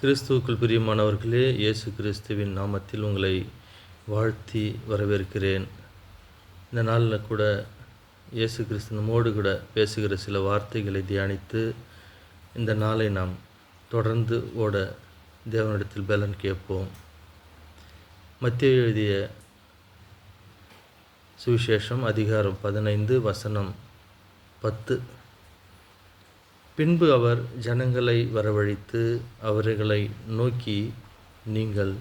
கிறிஸ்துவுக்குள் பிரியமானவர்களே இயேசு கிறிஸ்துவின் நாமத்தில் உங்களை வாழ்த்தி வரவேற்கிறேன். இந்த நாளில் கூட இயேசு கிறிஸ்து நம்மோடு கூட பேசுகிற சில வார்த்தைகளை தியானித்து இந்த நாளை நாம் தொடர்ந்து ஓட தேவனிடத்தில் பலன் கேட்போம். மத்திய எழுதிய சுவிசேஷம் அதிகாரம் பதினைந்து வசனம் பத்து. பின்பு அவர் ஜனங்களை வரவழைத்து அவர்களை நோக்கி நீங்கள்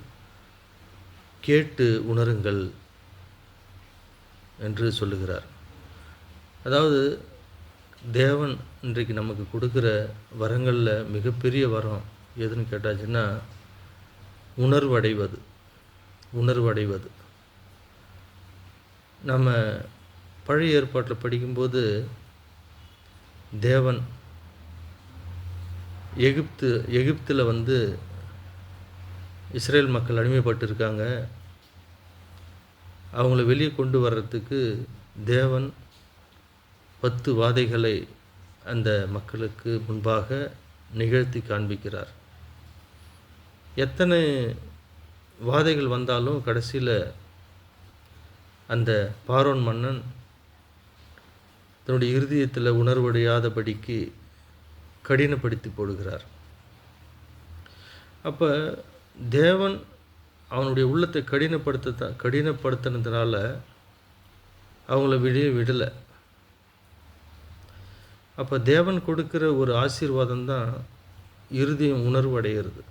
கேட்டு உணருங்கள் என்று சொல்லுகிறார். அதாவது தேவன் இன்றைக்கு நமக்கு கொடுக்குற வரங்களில் மிகப்பெரிய வரம் எதுன்னு கேட்டாச்சுன்னா உணர்வடைவது உணர்வடைவது. நம்ம பழைய ஏற்பாட்டில் படிக்கும்போது தேவன் எகிப்து எகிப்தில் வந்து இஸ்ரேல் மக்கள் அடிமைப்பட்டிருக்காங்க. அவங்கள வெளியே கொண்டு வர்றதுக்கு தேவன் பத்து வாதைகளை அந்த மக்களுக்கு முன்பாக நிகழ்த்தி காண்பிக்கிறார். எத்தனை வாதைகள் வந்தாலும் கடைசியில் அந்த பாரோன் மன்னன் தன்னுடைய இருதயத்தில் உணர்வடையாதபடிக்கு கடினப்படுத்தி போடுகிறார். அப்போ தேவன் அவனுடைய உள்ளத்தை கடினப்படுத்த கடினப்படுத்தினதுனால அவங்கள விடிய விடலை. அப்போ தேவன் கொடுக்குற ஒரு ஆசீர்வாதம் தான் இறுதியம் உணர்வடைகிறது.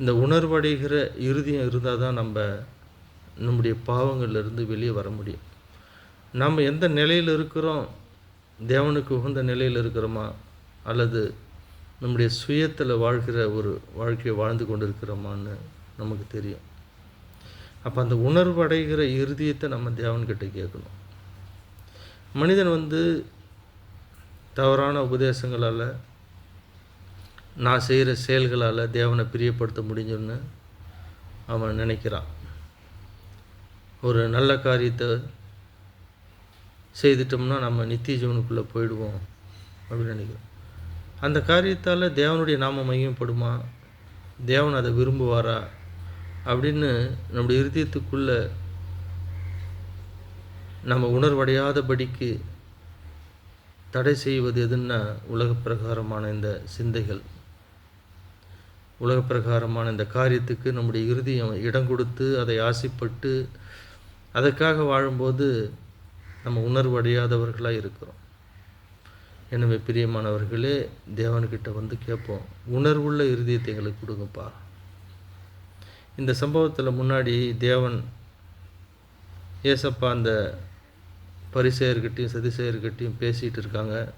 இந்த உணர்வடைகிற இறுதியம் இருந்தால் தான் நம்ம நம்முடைய பாவங்கள்லேருந்து வெளியே வர முடியும். நம்ம எந்த நிலையில் இருக்கிறோம் தேவனுக்கு உகந்த நிலையில் இருக்கிறோமா? அல்லது நம்முடைய சுயத்தில் வாழ்கிற ஒரு வாழ்க்கையை வாழ்ந்து கொண்டு இருக்கிறோமான்னு நமக்கு தெரியும். அப்போ அந்த உணர்வு அடைகிற இறுதியத்தை நம்ம தேவன்கிட்ட கேட்கணும். மனிதன் வந்து தவறான உபதேசங்களால் நான் செய்கிற செயல்களால் தேவனை பிரியப்படுத்த முடிஞ்சுன்னு அவன் நினைக்கிறான். ஒரு நல்ல காரியத்தை செய்துட்டோம்னா நம்ம நித்திய ஜீவனுக்குள்ளே போயிடுவோம் அப்படின்னு நினைக்கிறோம். அந்த காரியத்தால் தேவனுடைய நாம மையப்படுமா? தேவன் அதை விரும்புவாரா? அப்படின்னு நம்முடைய இருதயத்துக்குள்ளே நம்ம உணர்வடையாதபடிக்கு தடை செய்வது எதுன்னா உலக பிரகாரமான இந்த சிந்தைகள். உலக பிரகாரமான இந்த காரியத்துக்கு நம்முடைய இறுதியம் இடம் கொடுத்து அதை ஆசைப்பட்டு அதற்காக வாழும்போது நம்ம உணர்வடையாதவர்களாக இருக்கிறோம். எனவே பிரியமானவர்களே தேவன்கிட்ட வந்து கேட்போம். உணர்வுள்ள இருதயத்தை எங்களுக்கு கொடுங்கப்பா. இந்த சம்பவத்தில் முன்னாடி தேவன் ஏசப்பா அந்த பரிசெயர்கிட்டையும் சதிசெயர்கிட்டையும் பேசிகிட்டு இருக்காங்க.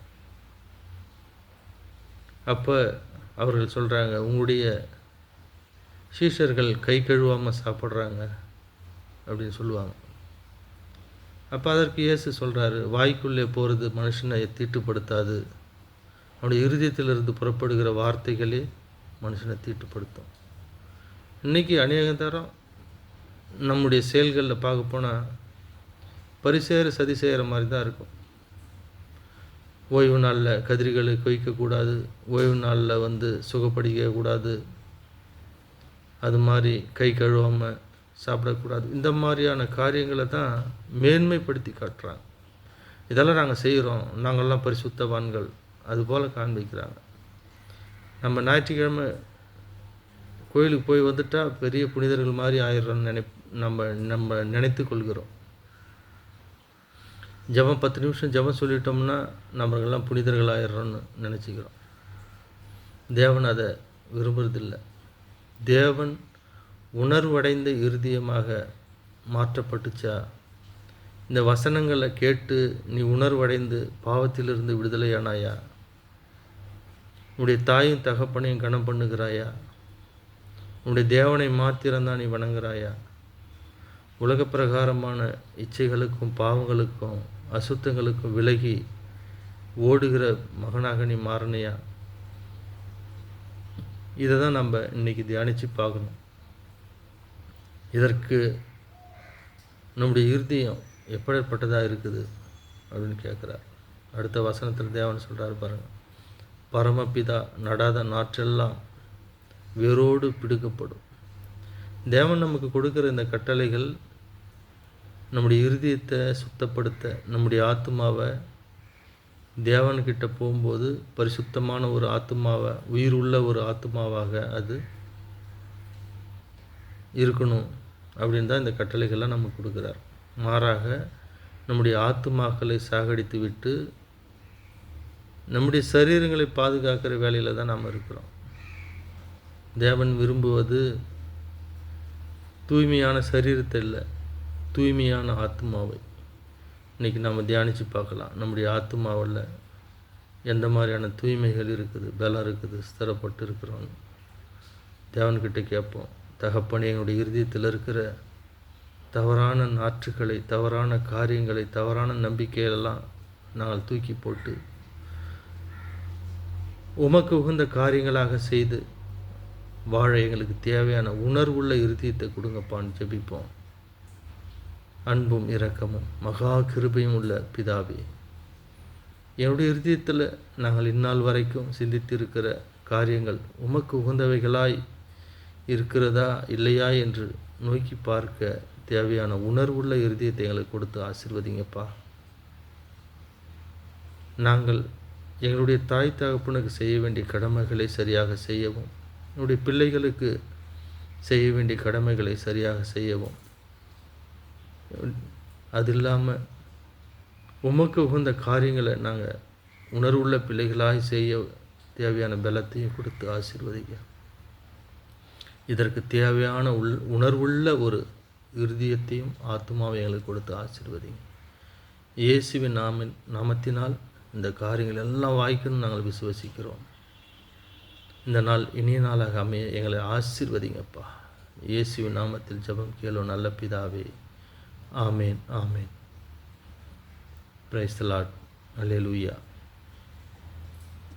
அப்போ அவர்கள் சொல்கிறாங்க உங்களுடைய சீஷர்கள் கை கழுவாமல் சாப்பிட்றாங்க அப்படின்னு சொல்லுவாங்க. அப்போ அதற்கு இயேசு சொல்கிறாரு வாய்க்குள்ளே போகிறது மனுஷனை தீட்டுப்படுத்தாது. அவனுடைய இருதயத்திலிருந்து புறப்படுகிற வார்த்தைகளே மனுஷனை தீட்டுப்படுத்தும். இன்றைக்கி அநேக தரம் நம்முடைய செயல்களில் பார்க்க போனால் பரிசேர சதி செய்கிற மாதிரி தான் இருக்கும். ஓய்வு நாளில் கதிரிகளை கொய்க்கக்கூடாது ஓய்வு நாளில் வந்து சுகப்படிக்கக்கூடாது அது மாதிரி கை கழுவாமல் சாப்பிடக்கூடாது. இந்த மாதிரியான காரியங்களை தான் மேன்மைப்படுத்தி காட்டுறாங்க. இதெல்லாம் நாங்கள் செய்கிறோம் நாங்கள்லாம் பரிசுத்தவான்கள். அதுபோல் காண்பிக்கிறாங்க. நம்ம ஞாயிற்றுக்கிழமை கோயிலுக்கு போய் வந்துட்டால் பெரிய புனிதர்கள் மாதிரி ஆயிடுறோம்னு நினை நம்ம நம்ம நினைத்து கொள்கிறோம். ஜபம் பத்து நிமிஷம் ஜபம் சொல்லிட்டோம்னா நம்மளுக்கெல்லாம் புனிதர்கள் ஆயிடுறோம்னு நினச்சிக்கிறோம். தேவன் அதை விரும்புறதில்லை. தேவன் உணர்வடைந்த இருதயமாக மாற்றப்பட்டுச்சா? இந்த வசனங்களை கேட்டு நீ உணர்வடைந்து பாவத்திலிருந்து விடுதலையானாயா? உன்னுடைய தாயும் தகப்பனையும் கணம் பண்ணுகிறாயா? உன்னுடைய தேவனை மாத்திரம்தான் நீ வணங்குறாயா உலக பிரகாரமான இச்சைகளுக்கும் பாவங்களுக்கும் அசுத்தங்களுக்கும் விலகி ஓடுகிற மகனாக நீ மாறினையா? இதை தான் நம்ம இன்றைக்கி தியானித்து பார்க்கணும். இதற்கு நம்முடைய இருதயம் எப்படிப்பட்டதாக இருக்குது அப்படின்னு கேட்குறார். அடுத்த வசனத்தில் தேவன் சொல்கிறார் பாருங்கள் பரமபிதா நடாத நாற்றெல்லாம் வேரோடு பிடுக்கப்படும். தேவன் நமக்கு கொடுக்குற இந்த கட்டளைகள் நம்முடைய இருதயத்தை சுத்தப்படுத்த நம்முடைய ஆத்மாவை தேவன்கிட்ட போகும்போது பரிசுத்தமான ஒரு ஆத்மாவை உயிர் உள்ள ஒரு ஆத்மாவாக அது இருக்கணும். அப்படின்னு தான் இந்த கட்டளைகள்லாம் நமக்கு கொடுக்குறார். மாறாக நம்முடைய ஆத்துமாக்களை சாகடித்து விட்டு நம்முடைய சரீரங்களை பாதுகாக்கிற வேலையில் தான் நாம் இருக்கிறோம். தேவன் விரும்புவது தூய்மையான சரீரத்தை இல்லை தூய்மையான ஆத்மாவை இன்றைக்கி நாம் தியானித்து பார்க்கலாம். நம்முடைய ஆத்மாவில் எந்த மாதிரியான தூய்மைகள் இருக்குது பலம் இருக்குது ஸ்திரப்பட்டு இருக்கிறோம் தேவன்கிட்ட கேட்போம். தகப்பனே என்னுடைய இருதயத்தில் இருக்கிற தவறான நாற்றுகளை தவறான காரியங்களை தவறான நம்பிக்கைகளெல்லாம் நாங்கள் தூக்கி போட்டு உமக்கு உகந்த காரியங்களாக செய்து வாழ எங்களுக்கு தேவையான உணர்வுள்ள இருதயத்தை கொடுங்கப்பான்னு ஜெபிப்போம். அன்பும் இரக்கமும் மகா கிருபையும் உள்ள பிதாவே என்னுடைய இருதயத்தில் நாங்கள் இந்நாள் வரைக்கும் சிந்தித்திருக்கிற காரியங்கள் உமக்கு உகந்தவைகளாய் இருக்கிறதா இல்லையா என்று நோக்கி பார்க்க தேவையான உணர்வுள்ள இருதயத்தை எங்களுக்கு கொடுத்து ஆசிர்வதிங்கப்பா. நாங்கள் எங்களுடைய தாய் தகப்பனுக்கு செய்ய வேண்டிய கடமைகளை சரியாக செய்யவும் என்னுடைய பிள்ளைகளுக்கு செய்ய வேண்டிய கடமைகளை சரியாக செய்யவும். அது இல்லாமல் உமக்கு உகந்த காரியங்களை நாங்கள் உணர்வுள்ள பிள்ளைகளாக செய்ய தேவையான பலத்தையும் கொடுத்து ஆசீர்வதிக்க இதற்கு தேவையான உள் உணர்வுள்ள ஒரு இருதயத்தையும் ஆத்மாவை எங்களுக்கு கொடுத்து ஆசீர்வதிங்க. இயேசுவின் நாமின் நாமத்தினால் இந்த காரியங்கள் எல்லாம் வாய்க்கணும்னு நாங்கள் விசுவசிக்கிறோம். இந்த நாள் இனிய நாளாக அமைய எங்களை ஆசிர்வதிங்கப்பா. இயேசுவின் நாமத்தில் ஜெபம் கேளோ நல்ல பிதாவே. ஆமேன் ஆமேன். பிரைஸ்தலாட் லார்ட் அல்லேலூயா